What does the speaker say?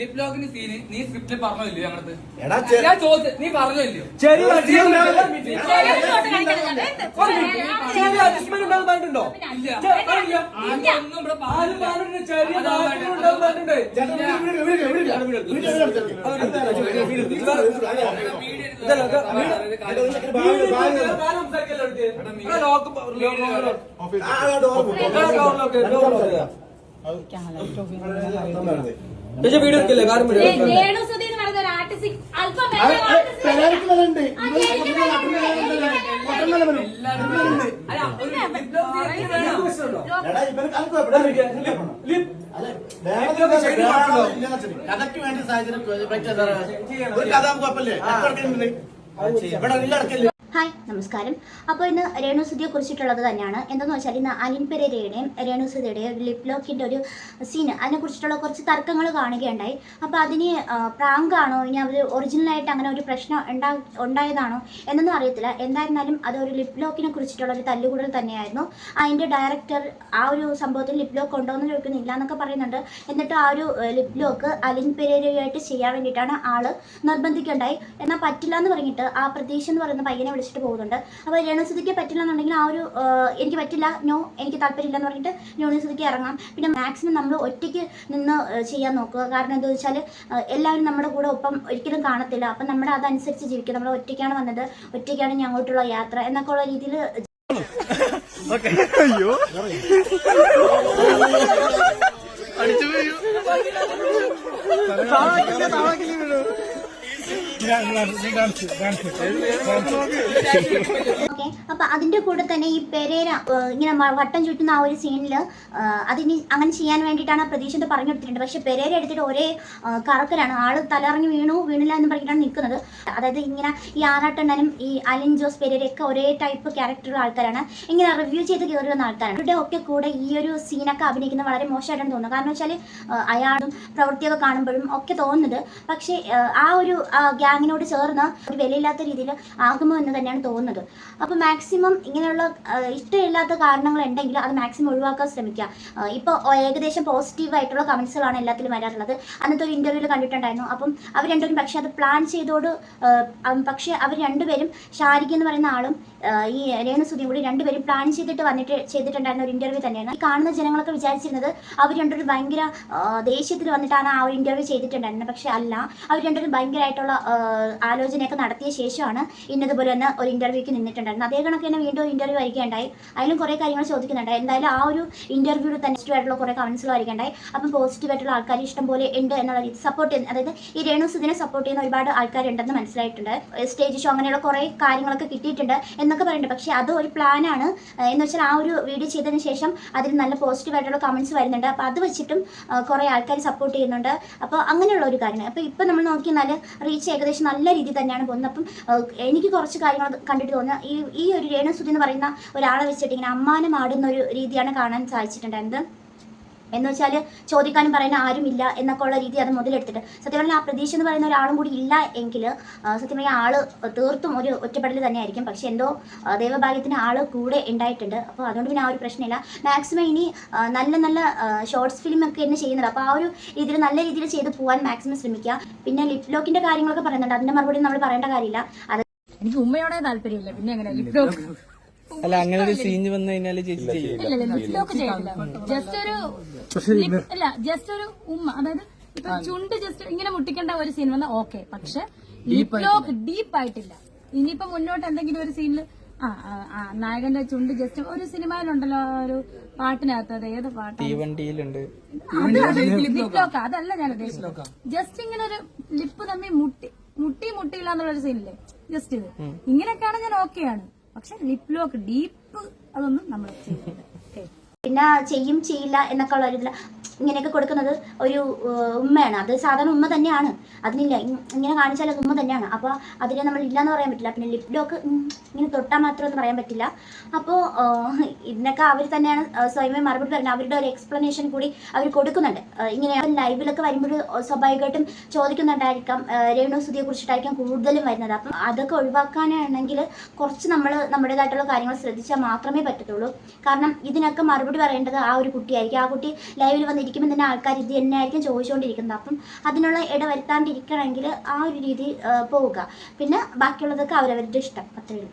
Lip ലോക്കിന്റെ scene നീ സ്ക്രിപ്റ്റിൽ പറഞ്ഞില്ലയോ ഞങ്ങളത് എടാ, ചെ- ഞാൻ ചോദിച്ചു നീ പറഞ്ഞില്ലയോ ചെറിയ scene adjustment ഉണ്ടാവില്ല. ചെറിയ adjustment ഉണ്ടാവും പറഞ്ഞിട്ടുണ്ടോ? ഇല്ല. പറഞ്ഞില്ല. ആരും ഒന്നും ഇവിടെ ആരും പറഞ്ഞില്ല. പറഞ്ഞിട്ടില്ല, ചെറിയ അതാ മാറ്റങ്ങൾ ഉണ്ടാവും പറഞ്ഞിട്ടുണ്ട്. ഇതല്ല, ഇത് വീട് ഇട്ടിട്ട് കാലം സംസാരിക്കല്ലോ അവർക്ക്. ആ ലോക്ക് പ- lock lock lock lock lock. ചേച്ചി വീട് എടുക്കില്ലേ കാലം വീട് എടുക്കില്ലേ? ഇവിടെ എന്ന് പറയുന്ന ഒരു ആർട്ടിസ്റ്റ് അല്പം വേറെ artist. അല്ല, ഒരു അത് lip lock scene വേണം. വീഡിയോ പ്രശ്നമുണ്ടോ? ലിപ് കഥയ്ക്ക് വേണ്ടി സാഹചര്യം ഒരു കഥ കുഴപ്പമില്ലേ? ഇവിടെ ഇല്ലടക്കല്ലേ ഹായ് നമസ്കാരം. അപ്പോൾ ഇന്ന് രേണുസുതിയെ കുറിച്ചിട്ടുള്ളത് തന്നെയാണ്. എന്താണെന്ന് വെച്ചാൽ ഇന്ന് അലിൻ പെരേരയുടെയും രേണുസുതിയുടെയും ലിപ് ലോക്കിന്റെ ഒരു സീന് അതിനെക്കുറിച്ചിട്ടുള്ള കുറച്ച് തർക്കങ്ങൾ കാണുകയുണ്ടായി. അപ്പോൾ അതിന് പ്രാങ്കാണോ? ഇനി അവർ ഒറിജിനലായിട്ട് അങ്ങനെ ഒരു പ്രശ്നം ഉണ്ടാ ഉണ്ടായതാണോ? എന്നൊന്നും അറിയത്തില്ല. എന്തായിരുന്നാലും അതൊരു ലിപ് ലോക്കിനെ കുറിച്ചിട്ടുള്ള ഒരു തല്ലുകൂടൽ തന്നെയായിരുന്നു. അതിന്റെ ഡയറക്ടർ ആ ഒരു സംഭവത്തിൽ ലിപ് ലോക്ക് ഉണ്ടോ എന്ന് ചോദിക്കുന്നില്ല എന്നൊക്കെ പറയുന്നുണ്ട്. എന്നിട്ട് ആ ഒരു ലിപ് ലോക്ക് അലിൻ പെരേരയായിട്ട് ചെയ്യാൻ വേണ്ടിയിട്ടാണ് ആൾ നിർബന്ധിക്കുകയുണ്ടായി. എന്നാൽ പറ്റില്ല എന്ന് പറഞ്ഞിട്ട് ആ പ്രതീക്ഷ എന്ന് പറയുന്ന പയ്യനെ വിളിച്ചിട്ട് പോകുന്നുണ്ട്. അപ്പോൾ രേണുസുതിക്ക് പറ്റില്ല എന്നുണ്ടെങ്കിൽ ആ ഒരു എനിക്ക് പറ്റില്ല നോ എനിക്ക് താല്പര്യമില്ല എന്ന് പറഞ്ഞിട്ട് രേണുസുതിക്ക് ഇറങ്ങാം. പിന്നെ മാക്സിമം നമ്മൾ ഒറ്റയ്ക്ക് നിന്ന് ചെയ്യാൻ നോക്കുക. കാരണം എന്താ വെച്ചാൽ എല്ലാവരും നമ്മുടെ കൂടെ ഒപ്പം ഒരിക്കലും കാണത്തില്ല. അപ്പം നമ്മുടെ അതനുസരിച്ച് ജീവിക്കുക നമ്മൾ ഒറ്റയ്ക്കാണ് വന്നത്. ഒറ്റയ്ക്കാണ് ഞാൻ അങ്ങോട്ടുള്ള യാത്ര എന്നൊക്കെ ഉള്ള രീതിയിൽ അപ്പൊ അതിന്റെ കൂടെ തന്നെ ഈ പെരേര ഇങ്ങനെ വട്ടം ചുറ്റുന്ന ആ ഒരു സീനിൽ അതിന് അങ്ങനെ ചെയ്യാൻ വേണ്ടിയിട്ടാണ് പ്രതീക്ഷിത് പറഞ്ഞു എടുത്തിട്ടുണ്ട് പക്ഷെ പെരേര എടുത്തിട്ട് ഒരേ കറക്കലാണ്. ആൾ തലറിഞ്ഞ് വീണു വീണില്ല എന്ന് പറഞ്ഞിട്ടാണ് നിൽക്കുന്നത്. അതായത് ഇങ്ങനെ ഈ ആറാട്ടണ്ണനും ഈ അലിൻ ജോസ് പെരേരയൊക്കെ ഒരേ ടൈപ്പ് ക്യാരക്ടറുള്ള ആൾക്കാരാണ്. ഇങ്ങനെ റിവ്യൂ ചെയ്ത് കയറി വന്ന ആൾക്കാരാണ്. ഇവരുടെ ഒക്കെ കൂടെ ഈ ഒരു സീനൊക്കെ അഭിനയിക്കുന്നത് വളരെ മോശമായിട്ടാണ് തോന്നുന്നത്. കാരണം വെച്ചാൽ അയാളും പ്രവൃത്തിയൊക്കെ കാണുമ്പോഴും ഒക്കെ തോന്നുന്നത്. പക്ഷേ ആ ഒരു ഗ്യാങ്ങിനോട് ചേർന്ന് ഒരു വിലയില്ലാത്ത രീതിയിൽ ആകുമോ എന്ന് തന്നെയാണ് തോന്നുന്നത്. അപ്പോൾ മാക്സിമം ഇങ്ങനെയുള്ള ഇഷ്ടമില്ലാത്ത കാരണങ്ങൾ ഉണ്ടെങ്കിൽ അത് മാക്സിമം ഒഴിവാക്കാൻ ശ്രമിക്കുക. ഇപ്പോൾ ഏകദേശം പോസിറ്റീവ് ആയിട്ടുള്ള കമൻസുകളാണ് എല്ലാത്തിലും വരാറുള്ളത്. അന്നത്തെ ഒരു ഇന്റർവ്യൂവിൽ കണ്ടിട്ടുണ്ടായിരുന്നു. അപ്പം അവർ രണ്ടുപേരും പക്ഷേ അത് പ്ലാൻ ചെയ്തോട് പക്ഷേ അവർ രണ്ടുപേരും ഷാരിഖ് എന്ന് പറയുന്ന ആളും ഈ രേണുസുതിയും കൂടി രണ്ടുപേരും പ്ലാൻ ചെയ്തിട്ട് വന്നിട്ട് ചെയ്തിട്ടുണ്ടായിരുന്ന ഒരു ഇന്റർവ്യൂ തന്നെയാണ്. ഈ കാണുന്ന ജനങ്ങളൊക്കെ വിചാരിച്ചിരുന്നത് അവർ രണ്ടുപേരും ഭയങ്കര ദേഷ്യത്തിൽ വന്നിട്ടാണ് ആ ഒരു ഇന്റർവ്യൂ ചെയ്തിട്ടുണ്ടായിരുന്നത്. പക്ഷേ അല്ല അവർ രണ്ടുപേരും ഭയങ്കരമായിട്ടുള്ള ആലോചനയൊക്കെ നടത്തിയ ശേഷമാണ് ഇന്നതുപോലെ തന്നെ ഒരു ഇന്റർവ്യൂക്ക് നിന്നിട്ടുണ്ടായിരുന്നത്. അതേ കണക്ക് തന്നെ വീണ്ടും ഇന്റർവ്യൂ വരികയുണ്ടായി. അതിലും കുറേ കാര്യങ്ങൾ ചോദിക്കുന്നുണ്ട് എന്തായാലും ആ ഒരു ഇന്റർവ്യൂവിൽ തന്നെ ആയിട്ടുള്ള കുറേ കമൻസുകൾ വരികയുണ്ടായി. അപ്പം പോസിറ്റീവ് ആയിട്ടുള്ള ആൾക്കാർ ഇഷ്ടം പോലെ ഉണ്ട് എന്നുള്ള രീതി സപ്പോർട്ട് ചെയ്യുന്ന അതായത് ഈ രേണുസുദിനെ സപ്പോർട്ട് ചെയ്യുന്ന ഒരുപാട് ആൾക്കാരുണ്ടെന്ന് മനസ്സിലായിട്ടുണ്ട്. സ്റ്റേജ് ഷോ അങ്ങനെയുള്ള കുറേ കാര്യങ്ങളൊക്കെ കിട്ടിയിട്ടുണ്ട് എന്നൊക്കെ പറയുന്നുണ്ട്. പക്ഷേ അത് ഒരു പ്ലാനാണ് എന്ന് വെച്ചാൽ ആ ഒരു വീഡിയോ ചെയ്തതിന് ശേഷം അതിൽ നല്ല പോസിറ്റീവ് ആയിട്ടുള്ള കമൻസ് വരുന്നുണ്ട്. അപ്പോൾ അത് വെച്ചിട്ടും കുറേ ആൾക്കാർ സപ്പോർട്ട് ചെയ്യുന്നുണ്ട്. അപ്പോൾ അങ്ങനെയുള്ള ഒരു കാര്യമാണ് അപ്പോൾ ഇപ്പം നമ്മൾ നോക്കിയാൽ റീച്ച് ഏകദേശം നല്ല രീതിയിൽ തന്നെയാണ് പോകുന്നത്. അപ്പം എനിക്ക് കുറച്ച് കാര്യങ്ങൾ കണ്ടിട്ട് തോന്നുന്നത് ഈ ഈ ഒരു രേണുസുതി എന്ന് പറയുന്ന ഒരാളെ വെച്ചിട്ട് ഇങ്ങനെ അമ്മാനം ആടുന്ന ഒരു രീതിയാണ് കാണാൻ സാധിച്ചിട്ടുണ്ടായിരുന്നത്. എന്ന് വെച്ചാൽ ചോദിക്കാനും പറയാൻ ആരുമില്ല എന്നൊക്കെ ഉള്ള രീതി അത് മുതലെടുത്തിട്ട്. സത്യം പറഞ്ഞാൽ ആ പ്രതീക്ഷ എന്ന് പറയുന്ന ഒരാളും കൂടി ഇല്ല എങ്കിൽ സത്യം പറഞ്ഞാൽ ആൾ തീർത്തും ഒരു ഒറ്റപ്പെടൽ തന്നെയായിരിക്കും. പക്ഷെ എന്തോ ദൈവഭാഗ്യത്തിന് ആൾ കൂടെ ഉണ്ടായിട്ടുണ്ട്. അപ്പോൾ അതുകൊണ്ട് പിന്നെ ആ ഒരു പ്രശ്നമില്ല. മാക്സിമം ഇനി നല്ല നല്ല ഷോർട്സ് ഫിലിം ഒക്കെ തന്നെ ചെയ്യുന്നത് അപ്പോൾ ആ ഒരു രീതിയിൽ നല്ല രീതിയിൽ ചെയ്ത് പോകാൻ മാക്സിമം ശ്രമിക്കുക. പിന്നെ ലിപ് ലോക്കിന്റെ കാര്യങ്ങളൊക്കെ പറയുന്നുണ്ട്. അതിന്റെ മറുപടി നമ്മൾ പറയേണ്ട കാര്യമില്ല. അത് എനിക്ക് ഉമ്മയോടെ താല്പര്യമില്ല. പിന്നെ എങ്ങനെ ലിപ് ലോക്ക് അല്ല അങ്ങനെ ഒരു സീൻ വന്നു കഴിഞ്ഞാൽ ചേച്ചി ചെയ്യും. ഇല്ല ജസ്റ്റ് ഒരു lip- ഇല്ല ജസ്റ്റ് ഒരു ഉമ്മ. അതായത് ഇപ്പൊ ചുണ്ട് ജസ്റ്റ് ഇങ്ങനെ മുട്ടിക്കേണ്ട ഒരു സീൻ വന്നാൽ ഓക്കെ പക്ഷെ ലിപ് ലോക്ക് ഡീപ്പ് ആയിട്ടില്ല. ഇനിയിപ്പോ മുന്നോട്ട് എന്തെങ്കിലും ഒരു സീനിൽ ആ ആ, ആ, നായകന്റെ ചുണ്ട് ജസ്റ്റ് ഒരു സിനിമയിലുണ്ടല്ലോ ആ ഒരു പാട്ടിനകത്ത്. അത് ഏത് പാട്ടാണ്? തീവണ്ടിയിലുണ്ട്. ലിപ് ലോക്ക് അതല്ല ഞാൻ ഉദ്ദേശിച്ചത്. ജസ്റ്റ് ഇങ്ങനെ ഒരു ലിപ്പ് തമ്മി മുട്ടി മുട്ടി മുട്ടിയില്ല എന്നുള്ള ഒരു സീനില്ലേ ജസ്റ്റ് ഇത്. ഇങ്ങനെയൊക്കെയാണ് ഞാൻ ഓക്കെയാണ് പക്ഷെ ലിപ് ലോക്ക് ഡീപ്പ് അതൊന്നും നമ്മൾ ചെയ്യില്ല പിന്നെ ചെയ്യും ചെയ്യില്ല എന്നൊക്കെ ഉള്ള ഒരു ഇങ്ങനെയൊക്കെ കൊടുക്കുന്നത് ഒരു ഉമ്മയാണ്. അത് സാധാരണ ഉമ്മ തന്നെയാണ്. അതിനില്ല ഇങ്ങനെ കാണിച്ചാൽ അത് ഉമ്മ തന്നെയാണ്. അപ്പോൾ അതിനെ നമ്മൾ ഇല്ലാന്ന് പറയാൻ പറ്റില്ല. പിന്നെ ലിപ് ലോക്ക് ഇങ്ങനെ തൊട്ടാൽ മാത്രമൊന്നും പറയാൻ പറ്റില്ല. അപ്പോൾ ഇതിനൊക്കെ അവർ തന്നെയാണ് സ്വയമേ മറുപടി പറയുന്നത് അവരുടെ ഒരു എക്സ്പ്ലനേഷൻ കൂടി അവർ കൊടുക്കുന്നുണ്ട്. ഇങ്ങനെ ലൈവിലൊക്കെ വരുമ്പോൾ സ്വാഭാവികമായിട്ടും ചോദിക്കുന്നുണ്ടായിരിക്കാം. ഏഹ്, രേണു സുധിയെ കുറിച്ചിട്ടായിരിക്കാം കൂടുതലും വരുന്നത്. അപ്പം അതൊക്കെ ഒഴിവാക്കാനാണെങ്കിൽ കുറച്ച് നമ്മൾ നമ്മുടേതായിട്ടുള്ള കാര്യങ്ങൾ ശ്രദ്ധിച്ചാൽ മാത്രമേ പറ്റത്തുള്ളൂ. കാരണം ഇതിനൊക്കെ മറുപടി പറയേണ്ടത് ആ ഒരു കുട്ടിയായിരിക്കും. ആ കുട്ടി ലൈവിൽ വന്നിരിക്കുമ്പോൾ തന്നെ ആൾക്കാർ ഇത് തന്നെ ആയിരിക്കും ചോദിച്ചുകൊണ്ടിരിക്കുന്നത്. അപ്പം അതിനുള്ള ഇട വരുത്താണ്ടിരിക്കണമെങ്കിൽ ആ ഒരു രീതി പോവുക. പിന്നെ ബാക്കിയുള്ളതൊക്കെ അവരവരുടെ ഇഷ്ടം. അത്രയേ ഉള്ളൂ.